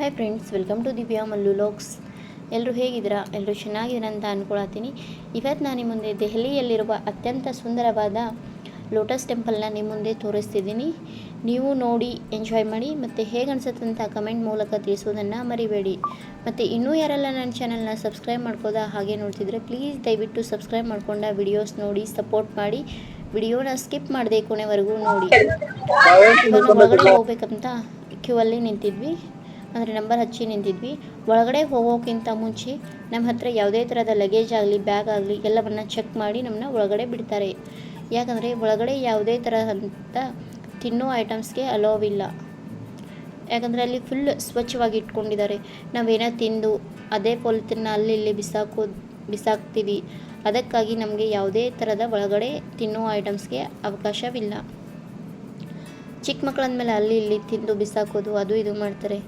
Hi friends welcome to Divya Mallu lakhs ಎಲ್ಲರೂ ಹೇಗಿದ್ದೀರಾ? ಎಲ್ಲರೂ ಚೆನ್ನಾಗಿದ್ದೀರಾ ಅಂತ ಅಂದ್ಕೊಳತ್ತೀನಿ ಇವತ್ತು ನಾನು ನಿಮ್ಮ ಮುಂದೆ ದೆಹಲಿಯಲ್ಲಿರುವ ಅತ್ಯಂತ ಸುಂದರವಾದ ಲೋಟಸ್ ಟೆಂಪಲ್ನ ನಿಮ್ಮ ಮುಂದೆ ತೋರಿಸ್ತಿದ್ದೀನಿ. ನೀವು ನೋಡಿ ಎಂಜಾಯ್ ಮಾಡಿ ಮತ್ತು ಹೇಗೆ ಅನಿಸುತ್ತಂತ ಅಂತ ಕಮೆಂಟ್ ಮೂಲಕ ತಿಳಿಸೋದನ್ನು ಮರಿಬೇಡಿ. ಮತ್ತು ಇನ್ನೂ ಯಾರೆಲ್ಲ ನನ್ನ ಚಾನಲ್ನ ಸಬ್ಸ್ಕ್ರೈಬ್ ಮಾಡ್ಕೋದ ಹಾಗೆ ನೋಡ್ತಿದ್ರೆ ಪ್ಲೀಸ್ ದಯವಿಟ್ಟು ಸಬ್ಸ್ಕ್ರೈಬ್ ಮಾಡ್ಕೊಂಡ ವಿಡಿಯೋಸ್ ನೋಡಿ ಸಪೋರ್ಟ್ ಮಾಡಿ. ವಿಡಿಯೋನ ಸ್ಕಿಪ್ ಮಾಡದೆ ಕೊನೆವರೆಗೂ ನೋಡಿ. ಒಳಗಡೆ ಹೋಗ್ಬೇಕಂತ ಕ್ಯೂ ಅಲ್ಲಿ ನಿಂತಿದ್ವಿ. ಅಂದರೆ ನಂಬರ್ ಹಚ್ಚಿ ನಿಂತಿದ್ವಿ. ಒಳಗಡೆ ಹೋಗೋಕ್ಕಿಂತ ಮುಂಚೆ ನಮ್ಮ ಹತ್ರ ಯಾವುದೇ ಥರದ ಲಗೇಜ್ ಆಗಲಿ ಬ್ಯಾಗ್ ಆಗಲಿ ಎಲ್ಲವನ್ನು ಚೆಕ್ ಮಾಡಿ ನಮ್ಮನ್ನ ಒಳಗಡೆ ಬಿಡ್ತಾರೆ. ಯಾಕಂದರೆ ಒಳಗಡೆ ಯಾವುದೇ ಥರದಂಥ ತಿನ್ನೋ ಐಟಮ್ಸ್ಗೆ ಅಲೋವ್ ಇಲ್ಲ. ಯಾಕಂದರೆ ಅಲ್ಲಿ ಫುಲ್ ಸ್ವಚ್ಛವಾಗಿ ಇಟ್ಕೊಂಡಿದ್ದಾರೆ. ನಾವೇನೋ ತಿಂದು ಅದೇ ಪೊಲಿತಿನ ಅಲ್ಲಿ ಇಲ್ಲಿ ಬಿಸಾಕೋ, ಬಿಸಾಕ್ತೀವಿ. ಅದಕ್ಕಾಗಿ ನಮಗೆ ಯಾವುದೇ ಥರದ ಒಳಗಡೆ ತಿನ್ನೋ ಐಟಮ್ಸ್ಗೆ ಅವಕಾಶವಿಲ್ಲ. ಚಿಕ್ಕ ಮಕ್ಕಳಂದಮೇಲೆ ಅಲ್ಲಿ ಇಲ್ಲಿ ತಿಂದು ಬಿಸಾಕೋದು, ಅದು ಇದು ಮಾಡ್ತಾರೆ.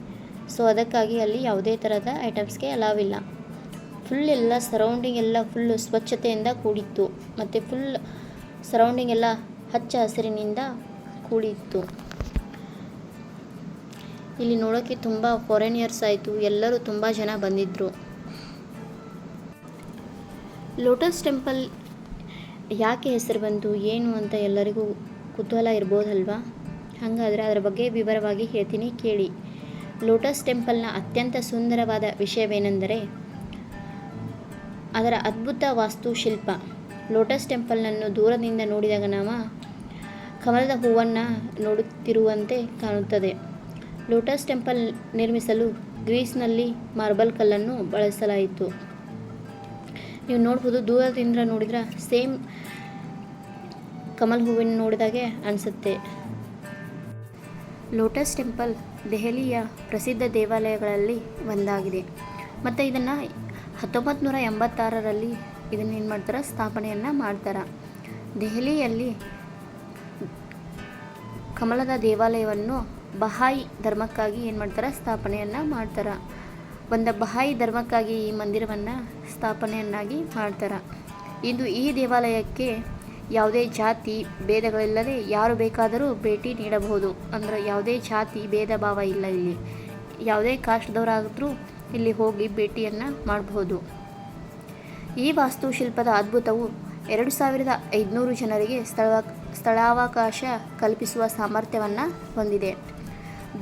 ಸೊ ಅದಕ್ಕಾಗಿ ಅಲ್ಲಿ ಯಾವುದೇ ಥರದ ಐಟಮ್ಸ್ಗೆ ಅಲಾವ್ ಇಲ್ಲ. ಫುಲ್ ಎಲ್ಲ ಸರೌಂಡಿಂಗ್ ಎಲ್ಲ ಫುಲ್ಲು ಸ್ವಚ್ಛತೆಯಿಂದ ಕೂಡಿತ್ತು. ಮತ್ತು ಫುಲ್ ಸರೌಂಡಿಂಗ್ ಎಲ್ಲ ಹಚ್ಚ ಹಸಿರಿನಿಂದ ಕೂಡಿತ್ತು. ಇಲ್ಲಿ ನೋಡೋಕ್ಕೆ ತುಂಬ ಫಾರಿನಿಯರ್ಸ್ ಆಯಿತು. ಎಲ್ಲರೂ ತುಂಬ ಜನ ಬಂದಿದ್ದರು ಲೋಟಸ್ ಟೆಂಪಲ್ ಯಾಕೆ ಹೆಸರು ಬಂತು, ಏನು ಅಂತ ಎಲ್ಲರಿಗೂ ಕುತೂಹಲ ಇರ್ಬೋದಲ್ವಾ? ಹಾಗಾದರೆ ಅದರ ಬಗ್ಗೆ ವಿವರವಾಗಿ ಹೇಳ್ತೀನಿ, ಕೇಳಿ. ಲೋಟಸ್ ಟೆಂಪಲ್ನ ಅತ್ಯಂತ ಸುಂದರವಾದ ವಿಷಯವೇನೆಂದರೆ, ಅದರ ಅದ್ಭುತ ವಾಸ್ತುಶಿಲ್ಪ. ಲೋಟಸ್ ಟೆಂಪಲ್ನನ್ನು ದೂರದಿಂದ ನೋಡಿದಾಗ ನಾವು ಕಮಲದ ಹೂವನ್ನು ನೋಡುತ್ತಿರುವಂತೆ ಕಾಣುತ್ತದೆ. ಲೋಟಸ್ ಟೆಂಪಲ್ ನಿರ್ಮಿಸಲು ಗ್ರೀಸ್ನಲ್ಲಿ ಮಾರ್ಬಲ್ ಕಲ್ಲನ್ನು ಬಳಸಲಾಯಿತು. ನೀವು ನೋಡ್ಬೋದು, ದೂರದಿಂದ ನೋಡಿದ್ರೆ ಸೇಮ್ ಕಮಲ್ ಹೂವಿನ ನೋಡಿದಾಗೆ ಅನಿಸುತ್ತೆ. ಲೋಟಸ್ ಟೆಂಪಲ್, ದೆಹಲಿಯ ಪ್ರಸಿದ್ಧ ದೇವಾಲಯಗಳಲ್ಲಿ ಒಂದಾಗಿದೆ. ಮತ್ತು ಇದನ್ನು ಹತ್ತೊಂಬತ್ತು ನೂರ ಎಂಬತ್ತಾರರಲ್ಲಿ ಇದನ್ನು ಏನು ಮಾಡ್ತಾರೆ? ಸ್ಥಾಪನೆಯನ್ನು ಮಾಡ್ತಾರೆ. ದೆಹಲಿಯಲ್ಲಿ ಕಮಲದ ದೇವಾಲಯವನ್ನು ಬಹಾಯಿ ಧರ್ಮಕ್ಕಾಗಿ ಏನು ಮಾಡ್ತಾರೆ? ಸ್ಥಾಪನೆಯನ್ನು ಮಾಡ್ತಾರೆ. ಒಂದು ಬಹಾಯಿ ಧರ್ಮಕ್ಕಾಗಿ ಈ ಮಂದಿರವನ್ನು ಸ್ಥಾಪನೆಯನ್ನಾಗಿ ಮಾಡ್ತಾರೆ. ಇದು ಈ ದೇವಾಲಯಕ್ಕೆ ಯಾವುದೇ ಜಾತಿ ಭೇದಗಳಿಲ್ಲದೆ ಯಾರು ಬೇಕಾದರೂ ಭೇಟಿ ನೀಡಬಹುದು. ಅಂದರೆ ಯಾವುದೇ ಜಾತಿ ಭೇದ ಭಾವ ಇಲ್ಲ ಇಲ್ಲಿ. ಯಾವುದೇ ಕಾಷ್ಟದವರಾದರೂ ಇಲ್ಲಿ ಹೋಗಿ ಭೇಟಿಯನ್ನು ಮಾಡಬಹುದು. ಈ ವಾಸ್ತುಶಿಲ್ಪದ ಅದ್ಭುತವು ಎರಡು ಸಾವಿರದ ಐದುನೂರು ಜನರಿಗೆ ಸ್ಥಳ ಸ್ಥಳಾವಕಾಶ ಕಲ್ಪಿಸುವ ಸಾಮರ್ಥ್ಯವನ್ನು ಹೊಂದಿದೆ.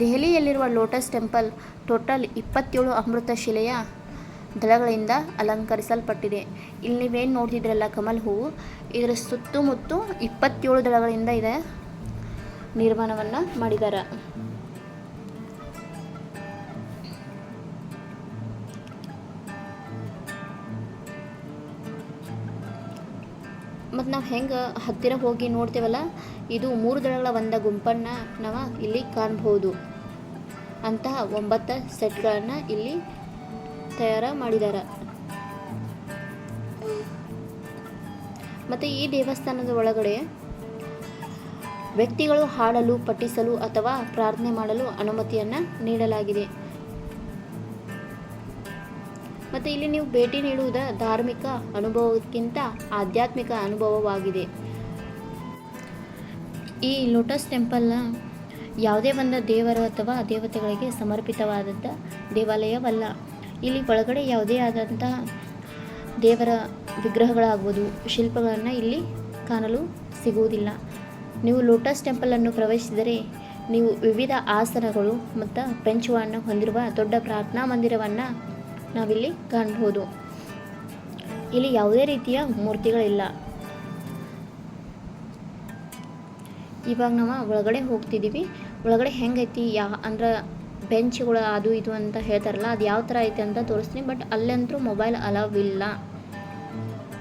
ದೆಹಲಿಯಲ್ಲಿರುವ ಲೋಟಸ್ ಟೆಂಪಲ್ ಟೋಟಲ್ ಇಪ್ಪತ್ತೇಳು ಅಮೃತ ಶಿಲೆಯ ದಳಗಳಿಂದ ಅಲಂಕರಿಸಲ್ಪಟ್ಟಿದೆ. ಇಲ್ಲಿ ನೀವೇನು ನೋಡ್ತಿದ್ರಲ್ಲ ಕಮಲ್ ಹೂವು ಇದರ ಸುತ್ತಮುತ್ತ ಇಪ್ಪತ್ತೇಳು ದಳಗಳಿಂದ ಇದೆ ನಿರ್ಮಾಣವನ್ನು ಮಾಡಿದ್ದಾರೆ ಮತ್ತು ನಾವು ಹೆಂಗೆ ಹತ್ತಿರ ಹೋಗಿ ನೋಡ್ತೇವಲ್ಲ, ಇದು ಮೂರು ದಳಗಳ ಒಂದ ಗುಂಪನ್ನ ನಾವು ಇಲ್ಲಿ ಕಾಣಬಹುದು ಅಂತಹ ಒಂಬತ್ತು ಸೆಟ್ಗಳನ್ನು ಇಲ್ಲಿ ತಯಾರ ಮಾಡಿದಾರ. ಮತ್ತು ಈ ದೇವಸ್ಥಾನದ ಒಳಗಡೆ ವ್ಯಕ್ತಿಗಳು ಹಾಡಲು, ಪಠಿಸಲು ಅಥವಾ ಪ್ರಾರ್ಥನೆ ಮಾಡಲು ಅನುಮತಿಯನ್ನು ನೀಡಲಾಗಿದೆ. ಮತ್ತು ಇಲ್ಲಿ ನೀವು ಭೇಟಿ ನೀಡುವುದ ಧಾರ್ಮಿಕ ಅನುಭವಕ್ಕಿಂತ ಆಧ್ಯಾತ್ಮಿಕ ಅನುಭವವಾಗಿದೆ. ಈ ಲೋಟಸ್ ಟೆಂಪಲ್ನ ಯಾವುದೇ ಒಂದು ದೇವರು ಅಥವಾ ದೇವತೆಗಳಿಗೆ ಸಮರ್ಪಿತವಾದಂಥ ದೇವಾಲಯವಲ್ಲ. ಇಲ್ಲಿ ಒಳಗಡೆ ಯಾವುದೇ ಆದಂಥ ದೇವರ ವಿಗ್ರಹಗಳಾಗ್ಬೋದು, ಶಿಲ್ಪಗಳನ್ನು ಇಲ್ಲಿ ಕಾಣಲು ಸಿಗುವುದಿಲ್ಲ. ನೀವು ಲೋಟಸ್ ಟೆಂಪಲನ್ನು ಪ್ರವೇಶಿಸಿದರೆ ನೀವು ವಿವಿಧ ಆಸನಗಳು ಮತ್ತು ಪೆಂಚುವನ್ನು ಹೊಂದಿರುವ ದೊಡ್ಡ ಪ್ರಾರ್ಥನಾ ಮಂದಿರವನ್ನು ನಾವಿಲ್ಲಿ ಕಾಣಬಹುದು. ಇಲ್ಲಿ ಯಾವುದೇ ರೀತಿಯ ಮೂರ್ತಿಗಳಿಲ್ಲ. ಇವಾಗ ನಾವು ಒಳಗಡೆ ಹೋಗ್ತಿದ್ದೀವಿ. ಒಳಗಡೆ ಹೆಂಗೈತಿ ಯಾ ಅಂದ್ರೆ ಬೆಂಚ್ಗಳು ಅದು ಇದು ಅಂತ ಹೇಳ್ತಾರಲ್ಲ, ಅದು ಯಾವ ಥರ ಐತೆ ಅಂತ ತೋರಿಸ್ತೀನಿ. ಬಟ್ ಅಲ್ಲಂತೂ ಮೊಬೈಲ್ ಅಲವ್ ಇಲ್ಲ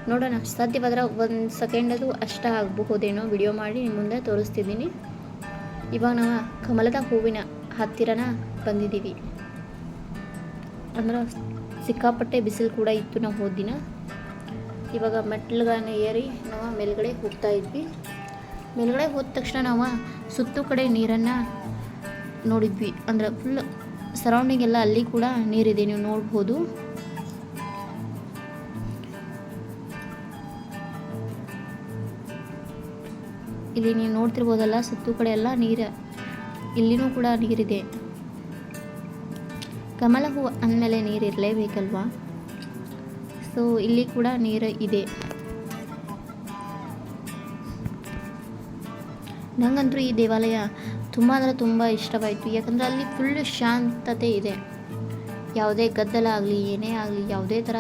ನೋಡೋಣ ಸಾಧ್ಯವಾದ್ರೆ ಒಂದು ಸೆಕೆಂಡದು ಅಷ್ಟ ಆಗಬಹುದೇನೋ ವಿಡಿಯೋ ಮಾಡಿ ನಿಮ್ಮ ಮುಂದೆ ತೋರಿಸ್ತಿದ್ದೀನಿ. ಇವಾಗ ನಾವು ಕಮಲದ ಹೂವಿನ ಹತ್ತಿರನ ಬಂದಿದ್ದೀವಿ. ಅಂದ್ರೆ ಸಿಕ್ಕಾಪಟ್ಟೆ ಬಿಸಿಲು ಕೂಡ ಇತ್ತು ನಾವು ಹೋದ ದಿನ. ಇವಾಗ ಮೆಟ್ಲುಗಳನ್ನ ಏರಿ ನಾವು ಮೇಲ್ಗಡೆ ಹೋಗ್ತಾ ಇದ್ವಿ. ಮೇಲ್ಗಡೆ ಹೋದ ತಕ್ಷಣ ನಾವು ಸುತ್ತು ಕಡೆ ನೀರನ್ನು ನೋಡಿದ್ವಿ. ಅಂದ್ರೆ ಫುಲ್ ಸರೌಂಡಿಂಗ್ ಎಲ್ಲ ಅಲ್ಲಿ ಕೂಡ ನೀರಿದೆ, ನೀವು ನೋಡ್ಬೋದು. ಇಲ್ಲಿ ನೀವು ನೋಡ್ತಿರ್ಬೋದಲ್ಲ, ಸುತ್ತು ಕಡೆ ಎಲ್ಲ ನೀರು, ಇಲ್ಲಿನೂ ಕೂಡ ನೀರಿದೆ. ಕಮಲ ಹೂ ಅಂದಮೇಲೆ ನೀರು ಇರಲೇಬೇಕಲ್ವಾ? ಸೊ ಇಲ್ಲಿ ಕೂಡ ನೀರು ಇದೆ. ನಂಗಂತೂ ಈ ದೇವಾಲಯ ತುಂಬ ಅಂದರೆ ತುಂಬ ಇಷ್ಟವಾಯಿತು. ಯಾಕಂದರೆ ಅಲ್ಲಿ ಫುಲ್ ಶಾಂತತೆ ಇದೆ. ಯಾವುದೇ ಗದ್ದಲ ಆಗಲಿ, ಏನೇ ಆಗಲಿ, ಯಾವುದೇ ಥರ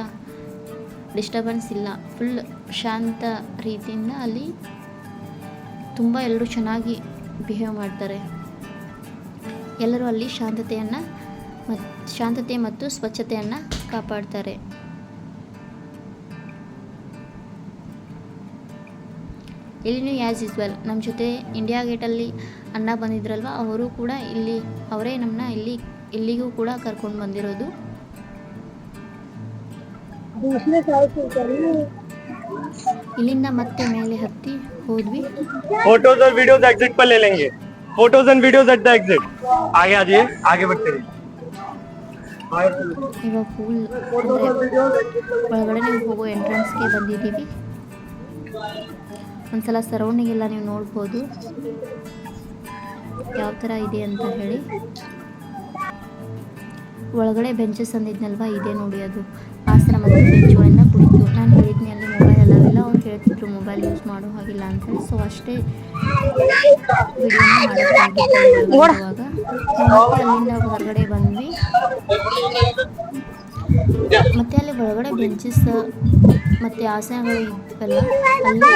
ಡಿಸ್ಟರ್ಬೆನ್ಸ್ ಇಲ್ಲ. ಫುಲ್ ಶಾಂತ ರೀತಿಯಿಂದ ಅಲ್ಲಿ ತುಂಬ ಎಲ್ಲರೂ ಚೆನ್ನಾಗಿ ಬಿಹೇವ್ ಮಾಡ್ತಾರೆ. ಎಲ್ಲರೂ ಅಲ್ಲಿ ಶಾಂತತೆಯನ್ನು ಮತ್ತು ಶಾಂತತೆ ಮತ್ತು ಸ್ವಚ್ಛತೆಯನ್ನು ಕಾಪಾಡ್ತಾರೆ. ಇಲ್ಲಿನೂ ಆ್ಯಸ್ ಯೂಸ್ವೆಲ್ ನಮ್ಮ ಜೊತೆ ಇಂಡಿಯಾ ಗೇಟಲ್ಲಿ ಅಣ್ಣ ಬಂದಿದ್ರಲ್ವ ಅವರು ಕೂಡ ಇಲ್ಲಿ ಅವರೇ ನಮ್ಮನ್ನ ಇಲ್ಲಿ ಇಲ್ಲಿಗೂ ಕೂಡ ಕರ್ಕೊಂಡು ಬಂದಿರೋದು दूसरे साइड से उतरना ಇಲ್ಲಿಂದ ಮತ್ತೆ ಮೇಲೆ ಹತ್ತಿ ಹೋದ್ವಿ फोटोज और वीडियोस एग्जिट पर ले लेंगे photos and videos at the exit आगे आ जाइए आगे बढ़ते रहिए ಇವಾಗ ಫುಲ್ ಒಳಗಡೆ ನೀವು ಹೋಗೋ ಎಂಟ್ರೆನ್ಸ್ಗೆ ಬಂದಿದ್ದೀವಿ ಒಂದ್ಸಲ ಸರೌಂಡಿಂಗ್ ಎಲ್ಲ ನೀವು ನೋಡ್ಬೋದು. ಯಾವ ಥರ ಇದೆ ಅಂತ ಹೇಳಿ. ಒಳಗಡೆ ಬೆಂಚಸ್ ಅಂದಿದ್ನಲ್ವ ಇದೆ ನೋಡಿ ಅದು. ಆಸನ ಮತ್ತು ಬೆಂಚುಗಳಿಂದ ಕುಳಿತು. ನಾನು ಹೇಳಿದ್ನಿ ಅಲ್ಲಿ ಮೊಬೈಲ್ ಎಲ್ಲವಿಲ್ಲ ಅವ್ರು ಹೇಳ್ತಿದ್ರು ಮೊಬೈಲ್ ಯೂಸ್ ಮಾಡೋ ಹಾಗಿಲ್ಲ ಅಂತ ಹೇಳಿ. ಸೊ ಅಷ್ಟೇ ವಿಡಿಯೋನ ಅಲ್ಲಿಂದ ಹೊರಗಡೆ ಬಂದ್ವಿ. ಮತ್ತೆ ಅಲ್ಲಿ ಒಳಗಡೆ ಬೆಂಚಸ್ ಮತ್ತೆ ಆಸನಗಳು ಇದ್ವಲ್ಲ ಅಲ್ಲಿ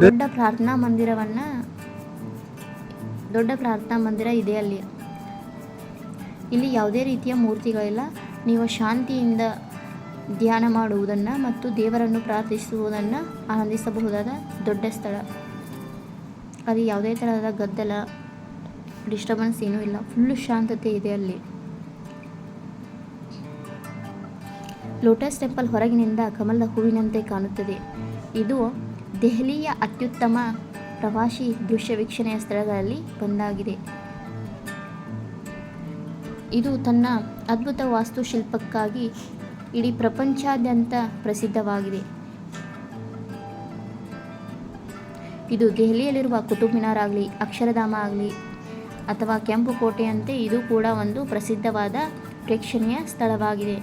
ದೊಡ್ಡ ಪ್ರಾರ್ಥನಾ ಮಂದಿರವನ್ನ ದೊಡ್ಡ ಪ್ರಾರ್ಥನಾ ಮಂದಿರ ಇದೆ ಅಲ್ಲಿ. ಇಲ್ಲಿ ಯಾವುದೇ ರೀತಿಯ ಮೂರ್ತಿಗಳಿಲ್ಲ. ನೀವು ಶಾಂತಿಯಿಂದ ಧ್ಯಾನ ಮಾಡುವುದನ್ನು ಮತ್ತು ದೇವರನ್ನು ಪ್ರಾರ್ಥಿಸುವುದನ್ನು ಆನಂದಿಸಬಹುದಾದ ದೊಡ್ಡ ಸ್ಥಳ. ಅಲ್ಲಿ ಯಾವುದೇ ಥರದ ಗದ್ದಲ ಡಿಸ್ಟರ್ಬೆನ್ಸ್ ಏನೂ ಇಲ್ಲ. ಫುಲ್ಲು ಶಾಂತತೆ ಇದೆ ಅಲ್ಲಿ. ಲೋಟಸ್ ಟೆಂಪಲ್ ಹೊರಗಿನಿಂದ ಕಮಲದ ಹೂವಿನಂತೆ ಕಾಣುತ್ತದೆ. ಇದು ದೆಹಲಿಯ ಅತ್ಯುತ್ತಮ ಪ್ರವಾಸಿ ದೃಶ್ಯ ವೀಕ್ಷಣೆಯ ಸ್ಥಳಗಳಲ್ಲಿ ಒಂದಾಗಿದೆ. ಇದು ತನ್ನ ಅದ್ಭುತ ವಾಸ್ತುಶಿಲ್ಪಕ್ಕಾಗಿ ಇಡೀ ಪ್ರಪಂಚಾದ್ಯಂತ ಪ್ರಸಿದ್ಧವಾಗಿದೆ. ಇದು ದೆಹಲಿಯಲ್ಲಿರುವ ಕುತುಬ್ ಮಿನಾರ್ ಆಗಲಿ ಅಕ್ಷರಧಾಮ ಆಗಲಿ ಅಥವಾ ಕೆಂಪು ಕೋಟೆಯಂತೆ ಇದು ಕೂಡ ಒಂದು ಪ್ರಸಿದ್ಧವಾದ ಪ್ರೇಕ್ಷಣೀಯ ಸ್ಥಳವಾಗಿದೆ.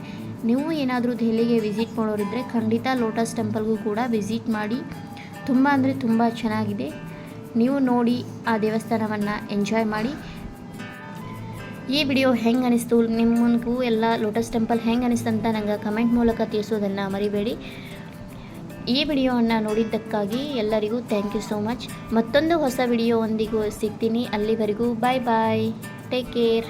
ನೀವು ಏನಾದರೂ ದೆಹಲಿಗೆ ವಿಸಿಟ್ ಮಾಡೋರಿದ್ದರೆ ಖಂಡಿತ ಲೋಟಸ್ ಟೆಂಪಲ್ಗೂ ಕೂಡ ವಿಸಿಟ್ ಮಾಡಿ ತುಂಬ ಅಂದರೆ ತುಂಬ ಚೆನ್ನಾಗಿದೆ. ನೀವು ನೋಡಿ ಆ ದೇವಸ್ಥಾನವನ್ನು ಎಂಜಾಯ್ ಮಾಡಿ. ಈ ವಿಡಿಯೋ ಹೆಂಗೆ ಅನಿಸ್ತು? ನಿಮ್ಮಗೂ ಎಲ್ಲ ಲೋಟಸ್ ಟೆಂಪಲ್ ಹೆಂಗೆ ಅನಿಸ್ತು ಅಂತ ನಂಗೆ ಕಮೆಂಟ್ ಮೂಲಕ ತಿಳಿಸೋದನ್ನು ಮರಿಬೇಡಿ. ಈ ವಿಡಿಯೋವನ್ನು ನೋಡಿದ್ದಕ್ಕಾಗಿ ಎಲ್ಲರಿಗೂ ಥ್ಯಾಂಕ್ ಯು ಸೋ ಮಚ್ ಮತ್ತೊಂದು ಹೊಸ ವಿಡಿಯೋ ಒಂದಿಗೂ ಸಿಗ್ತೀನಿ. ಅಲ್ಲಿವರೆಗೂ ಬಾಯ್ ಬಾಯ್ ಟೇಕ್ ಕೇರ್